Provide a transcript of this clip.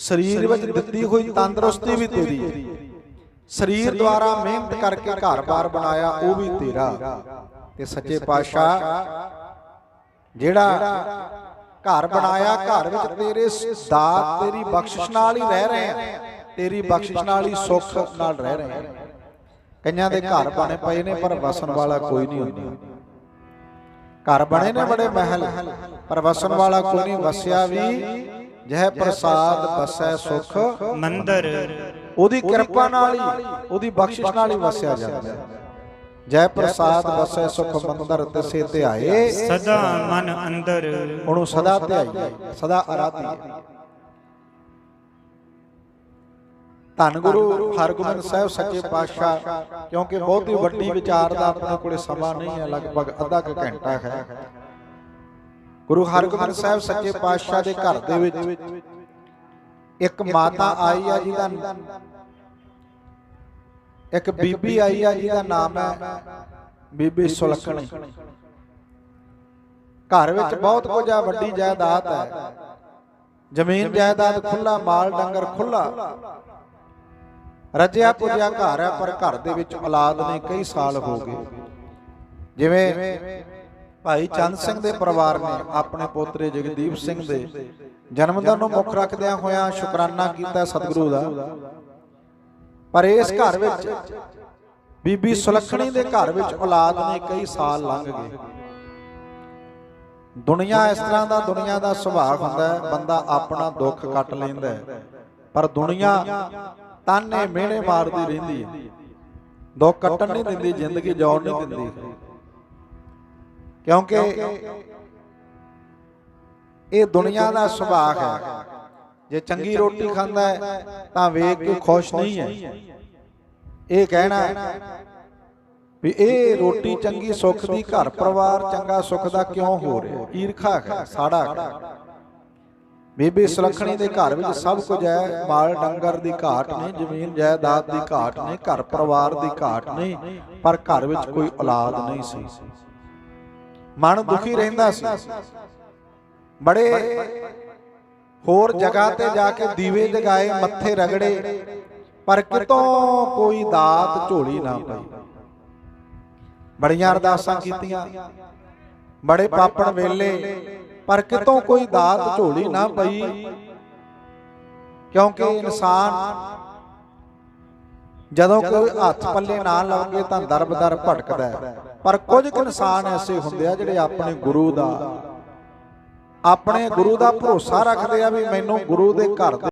ਸਰੀਰ ਵਿੱਚ ਦਿੱਤੀ ਹੋਈ ਤੰਦਰੁਸਤੀ ਵੀ ਤੇਰੀ। ਸਰੀਰ ਦੁਆਰਾ ਮਿਹਨਤ ਕਰਕੇ ਘਰ-ਬਾਰ ਬਣਾਇਆ ਉਹ ਵੀ ਤੇਰਾ। ਤੇ ਸੱਚੇ ਪਾਤਸ਼ਾਹ ਜਿਹੜਾ ਘਰ ਬਣਾਇਆ ਘਰ ਵਿੱਚ ਤੇਰੇ ਦਾਤ ਤੇਰੀ ਬਖਸ਼ਿਸ਼ ਨਾਲ ਹੀ ਰਹਿ ਰਹੇ ਆ। ਤੇਰੀ ਬਖਸ਼ਿਸ਼ ਨਾਲ ਹੀ ਸੁੱਖ ਨਾਲ ਰਹਿ ਰਹੇ ਆ। ਕਈਆਂ ਦੇ ਘਰ ਬਣੇ ਪਏ ਨੇ ਪਰ ਵਸਣ ਵਾਲਾ ਕੋਈ ਨਹੀਂ ਹੁੰਦਾ। ਘਰ ਬਣੇ ਨੇ ਬੜੇ ਮਹਿਲ ਪਰ ਵਸਣ ਵਾਲਾ ਕੋਈ ਨਹੀਂ ਵਸਿਆ ਵੀ ਜਹ ਪ੍ਰਸਾਦ ਬਸੈ ਸੁਖ ਮੰਦਰ। ਉਹਦੀ ਕਿਰਪਾ ਨਾਲ ਹੀ ਉਹਦੀ ਬਖਸ਼ਿਸ਼ ਨਾਲ ਹੀ ਵਸਿਆ ਜਾਂਦਾ। ਹੈ ਜੈ ਪ੍ਰਸਾਦ ਵਸੈ ਸੁਖ ਮੰਦਰ ਤਿਸੇ ਧਿਆਏ ਸਦਾ ਮਨ ਅੰਦਰ। ਉਹਨੂੰ ਸਦਾ ਧਿਆਈਏ ਸਦਾ ਆਰਾਧੀਏ ਧੰਨ ਗੁਰੂ ਹਰਗੋਬਿੰਦ ਸਾਹਿਬ ਸੱਚੇ ਪਾਤਸ਼ਾਹ ਕਿਉਂਕਿ ਬਹੁਤੀ ਵੱਡੀ ਵਿਚਾਰ ਦਾ ਆਪਣੇ ਕੋਲੇ ਸਮਾਂ ਨਹੀਂ ਹੈ ਲਗਭਗ ਅੱਧਾ ਕੁ ਘੰਟਾ ਹੈ। ਗੁਰੂ ਹਰਗੋਬਿੰਦ ਸਾਹਿਬ ਸੱਚੇ ਪਾਤਸ਼ਾਹ ਦੇ ਘਰ ਦੇ ਵਿੱਚ ਇੱਕ ਮਾਤਾ ਆਈ ਆ ਜਿਹਦਾ ਇੱਕ ਬੀਬੀ ਆਈ ਆ ਜਿਹਦਾ ਨਾਮ ਹੈ ਬੀਬੀ ਸੁਲੱਖਣੀ। ਘਰ ਵਿੱਚ ਬਹੁਤ ਕੁਝ ਆ ਵੱਡੀ ਜਾਇਦਾਦ ਹੈ। ਜ਼ਮੀਨ ਜਾਇਦਾਦ ਖੁੱਲਾ ਮਾਲ ਡੰਗਰ ਖੁੱਲਾ ਰੱਜਿਆ ਪੁੱਜਿਆ ਘਰ ਹੈ ਪਰ ਘਰ ਦੇ ਵਿੱਚ ਔਲਾਦ ਨੇ ਕਈ ਸਾਲ ਹੋ ਗਏ। ਜਿਵੇਂ ਭਾਈ ਚੰਦ ਸਿੰਘ ਦੇ ਪਰਿਵਾਰ ਨੇ ਆਪਣੇ ਪੋਤਰੇ ਜਗਦੀਪ ਸਿੰਘ ਦੇ ਜਨਮ ਦਿਨ ਨੂੰ ਮੁੱਖ ਰੱਖਦਿਆਂ ਹੋਇਆਂ ਸ਼ੁਕਰਾਨਾ ਕੀਤਾ ਸਤਿਗੁਰੂ ਦਾ। ਪਰ ਇਸ ਘਰ ਵਿੱਚ ਬੀਬੀ ਸੁਲੱਖਣੀ ਦੇ ਘਰ ਵਿੱਚ ਔਲਾਦ ਨੇ ਕਈ ਸਾਲ ਲੰਘ ਗਏ। ਦੁਨੀਆ ਇਸ ਤਰ੍ਹਾਂ ਦਾ ਦੁਨੀਆ ਦਾ ਸੁਭਾਅ ਹੁੰਦਾ ਹੈ ਬੰਦਾ ਆਪਣਾ ਦੁੱਖ ਕੱਟ ਲੈਂਦਾ ਹੈ। ਪਰ ਦੁਨੀਆ ਤਾਨੇ ਮਿਹਣੇ ਮਾਰਦੀ ਰਹਿੰਦੀ ਹੈ। ਦੁੱਖ ਕੱਟਣ ਨਹੀਂ ਦਿੰਦੀ ਜ਼ਿੰਦਗੀ ਜਿਉਣ ਨਹੀਂ ਦਿੰਦੀ ਕਿਉਂਕਿ ਇਹ ਦੁਨੀਆ ਦਾ ਸੁਭਾਅ ਹੈ। ਜੇ ਚੰਗੀ ਰੋਟੀ ਖਾਂਦਾ ਹੈ ਤਾਂ ਵੇਖ ਕੇ ਖੁਸ਼ ਨਹੀਂ ਹੈ। ਇਹ ਕਹਿਣਾ ਵੀ ਇਹ ਰੋਟੀ ਚੰਗੀ ਸੁੱਖ ਦੀ ਘਰ ਪਰਿਵਾਰ ਚੰਗਾ ਸੁੱਖ ਦਾ ਕਿਉਂ ਹੋ ਰਿਹਾ? ਈਰਖਾ ਹੈ ਸਾੜਾ ਹੈ। ਬੀਬੀ ਸੁਲੱਖਣੀ ਦੇ ਘਰ ਵਿੱਚ ਸਭ ਕੁਝ ਹੈ ਮਾਲ ਡੰਗਰ ਦੀ ਘਾਟ ਨਹੀਂ ਜ਼ਮੀਨ ਜਾਇਦਾਦ ਦੀ ਘਾਟ ਨਹੀਂ ਘਰ ਪਰਿਵਾਰ ਦੀ ਘਾਟ ਨਹੀਂ ਪਰ ਘਰ ਵਿੱਚ ਕੋਈ ਔਲਾਦ ਨਹੀਂ ਸੀ। ਮਨ ਦੁਖੀ ਰਹਿੰਦਾ ਸੀ। ਬੜੇ ਹੋਰ ਜਗ੍ਹਾ ਤੇ ਜਾ ਕੇ ਦੀਵੇ ਜਗਾਏ, ਮੱਥੇ ਰਗੜੇ, ਪਰ ਕਿਤੋਂ ਕੋਈ ਦਾਤ ਝੋਲੀ ਨਾ ਪਈ। ਬੜੀਆਂ ਅਰਦਾਸਾਂ ਕੀਤੀਆਂ। ਬੜੇ ਪਾਪਣ ਵੇਲੇ, ਪਰ ਕਿਤੋਂ ਕੋਈ ਦਾਤ ਝੋਲੀ ਨਾ ਪਈ। ਕਿਉਂਕਿ ਇਨਸਾਨ ਜਦੋਂ ਕੋਈ ਹੱਥ ਪੱਲੇ ਨਾ ਲਾਉਂਗੇ ਤਾਂ ਦਰਬਦਰ ਭਟਕਦਾ ਹੈ। ਪਰ ਕੁਝ ਕੁ ਇਨਸਾਨ ਐਸੇ ਹੁੰਦੇ ਆ ਜਿਹੜੇ ਆਪਣੇ ਗੁਰੂ ਦਾ ਆਪਣੇ ਗੁਰੂ ਦਾ ਭਰੋਸਾ ਰੱਖਦੇ ਆ ਵੀ ਮੈਨੂੰ ਗੁਰੂ ਦੇ ਘਰ ਦੇ